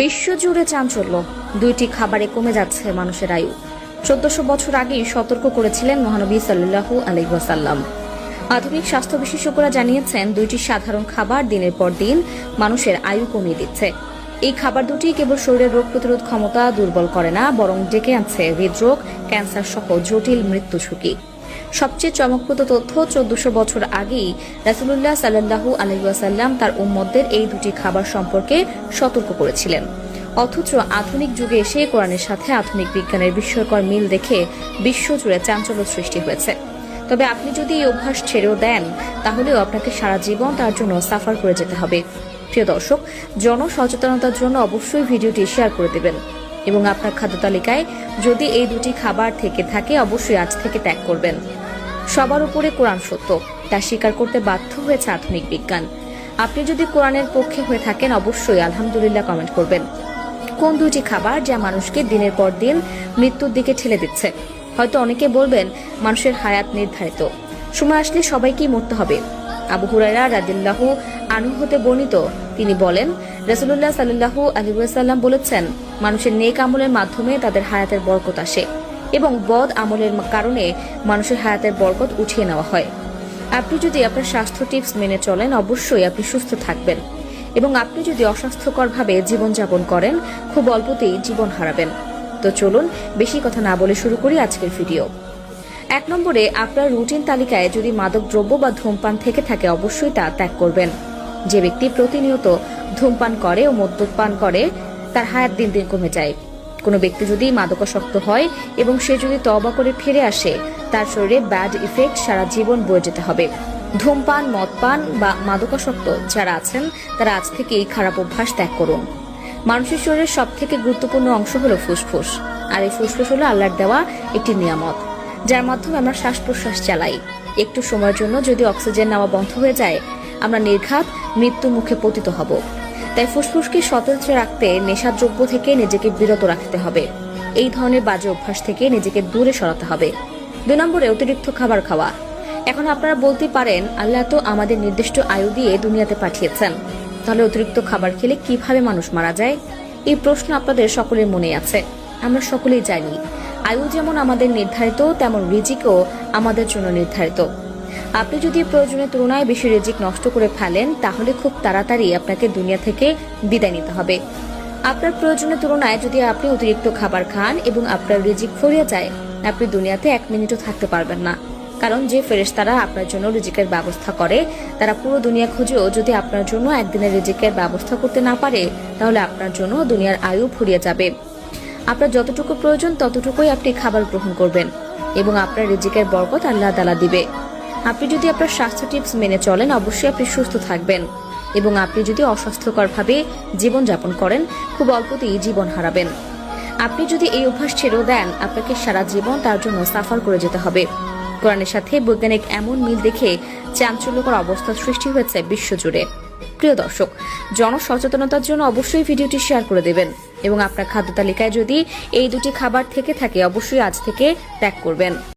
বিশ্বজুড়ে চাঞ্চল্য। দুইটি খাবারে কমে যাচ্ছে মানুষের আয়ু। চোদ্দশো বছর আগেই সতর্ক করেছিলেন মহানবী সাল্লু আলহাসাল্লাম আধুনিক স্বাস্থ্য বিশেষজ্ঞরা জানিয়েছেন, দুইটি সাধারণ খাবার দিনের পর দিন মানুষের আয়ু কমিয়ে দিচ্ছে। এই খাবার দুটি কেবল শরীরের রোগ প্রতিরোধ ক্ষমতা দুর্বল করে না, বরং ডেকে আনছে হৃদরোগ ক্যান্সার সহ জটিল মৃত্যু ঝুঁকি সবচেয়ে চমকপ্রদ তথ্য চোদ্দশো বছর আগেই রাসুলুল্লাহ সাল্লাহু আলহিউসাল্লাম তার উম্মতদের এই দুটি খাবার সম্পর্কে সতর্ক করেছিলেন। অথচ আধুনিক যুগে এসে কোরআনের সাথে আধুনিক বিজ্ঞানের বিস্ময়কর মিল দেখে বিশ্বজুড়ে চাঞ্চল্য সৃষ্টি হয়েছে। তবে আপনি যদি এই অভ্যাস ছেড়েও দেন, তাহলেও আপনাকে সারা জীবন তার জন্য সাফার করে যেতে হবে। প্রিয় দর্শক জনসচেতনতার জন্য অবশ্যই ভিডিওটি শেয়ার করে দেবেন। এবং আপনার খাদ্য তালিকায় যদি এই দুটি খাবার থেকে থাকে, অবশ্যই আজ থেকে ত্যাগ করবেন। সবার উপরে কোরআন সত্য, তা স্বীকার করতে বাধ্য হয়েছে আধুনিক বিজ্ঞান। আপনি যদি কোরআনের পক্ষে হয়ে থাকেন, অবশ্যই আলহামদুলিল্লাহ কমেন্ট করবেন। কোন দুটি খাবার যা মানুষকে দিনের পর দিন মৃত্যুর দিকে ঠেলে দিচ্ছে? হয়তো অনেকে বলবেন, মানুষের হায়াত নির্ধারিত। সময় আসলে সবাইকেই মরতে হবে। আবু হুরাইরা রাদিল্লাহু আনু হতে বর্ণিত, তিনি বলেন রসুল্লাহ সাল্লাহু আলিবাসাল্লাম বলেছেন মানুষের নেক আমলের মাধ্যমে তাদের হায়াতের বরকত আসে এবং বদ আমলের কারণে মানুষের হায়াতের বরকত উঠিয়ে নেওয়া হয়। আপনি যদি আপনার স্বাস্থ্য টিপস মেনে চলেন, অবশ্যই আপনি সুস্থ থাকবেন এবং আপনি যদি অস্বাস্থ্যকরভাবে জীবনযাপন করেন, খুব অল্পতেই জীবন হারাবেন। তো চলুন, বেশি কথা না বলে শুরু করি আজকের ভিডিও। এক নম্বরে, আপনার রুটিন তালিকায় যদি মাদক দ্রব্য বা ধূমপান থেকে থাকে, অবশ্যই তা ত্যাগ করবেন। যে ব্যক্তি প্রতিনিয়ত ধূমপান করে ও মদ্যপান করে তার হায়াত দিন দিন কমে যায়। কোনো ব্যক্তি যদি মাদকাসক্ত হয় এবং সে যদি তবা করে ফিরে আসে, তার শরীরে ব্যাড ইফেক্ট সারা জীবন বয়ে যেতে হবে। ধূমপান, মদপান বা মাদকাসক্ত যারা আছেন, তারা আজ থেকে এই খারাপ অভ্যাস ত্যাগ করুন। মানুষের শরীরের সব থেকে গুরুত্বপূর্ণ অংশ হলো ফুসফুস। আর এই ফুসফুস হলো আল্লাহর দেওয়া একটি নিয়ামত, যার মাধ্যমে আমরা শ্বাস প্রশ্বাস চালাই। একটু সময়ের জন্য যদি অক্সিজেন নেওয়া বন্ধ হয়ে যায়, আমরা নির্ঘাত মৃত্যু মুখে পতিত হব। তাই ফুসফুসকে স্বতন্ত্র রাখতে নেশাদ্রব্য থেকে নিজেকে বিরত রাখতে হবে। এই ধরনের বাজে অভ্যাস থেকে নিজেকে দূরে সরাতে হবে। দুই নম্বরে অতিরিক্ত খাবার খাওয়া। এখন আপনারা বলতে পারেন, আল্লাহ তো আমাদের নির্দিষ্ট আয়ু দিয়ে দুনিয়াতে পাঠিয়েছেন। তাহলে অতিরিক্ত খাবার খেলে কীভাবে মানুষ মারা যায়? এই প্রশ্ন আপনাদের সকলের মনে আছে। আমরা সকলেই জানি, আয়ু যেমন আমাদের নির্ধারিত, তেমন রিজিকও আমাদের জন্য নির্ধারিত। আপনি যদি প্রয়োজনের তুলনায় বেশি রিজিক নষ্ট করে ফেলেন, তাহলে খুব তাড়াতাড়ি আপনাকে দুনিয়া থেকে বিদায় নিতে হবে। আপনার প্রয়োজনের তুলনায় যদি আপনি অতিরিক্ত খাবার খান এবং আপনার রিজিক ফুরিয়ে যায়, আপনি দুনিয়াতে এক মিনিটও থাকতে পারবেন না। কারণ যে ফেরেশতারা আপনার জন্য রিজিকের ব্যবস্থা করে, তারা পুরো দুনিয়া খুঁজেও যদি আপনার জন্য একদিনের রিজিকের ব্যবস্থা করতে না পারে, তাহলে আপনার জন্য দুনিয়ার আয়ু ফুরিয়ে যাবে। আপনার যতটুকু প্রয়োজন, ততটুকুই আপনি খাবার গ্রহণ করবেন এবং আপনার রিজিকের বরকত আল্লাহ তালা দিবে। আপনি যদি আপনার স্বাস্থ্য টিপস মেনে চলেন, অবশ্যই আপনি সুস্থ থাকবেন। এবং আপনি যদি অস্বাস্থ্যকরভাবে জীবনযাপন করেন, খুব অল্পতেই জীবন হারাবেন। আপনি যদি এই অভ্যাস ছেড়েও দেন, আপনাকে সারা জীবন তার জন্য সাফার করে যেতে হবে। কোরআনের সাথে বৈজ্ঞানিক এমন মিল দেখে চাঞ্চল্যকর অবস্থা সৃষ্টি হয়েছে বিশ্বজুড়ে। প্রিয় দর্শক, জনসচেতনতার জন্য অবশ্যই ভিডিওটি শেয়ার করে দেবেন এবং আপনার খাদ্য তালিকায় যদি এই দুটি খাবার থেকে থাকে, অবশ্যই আজ থেকে ত্যাগ করবেন।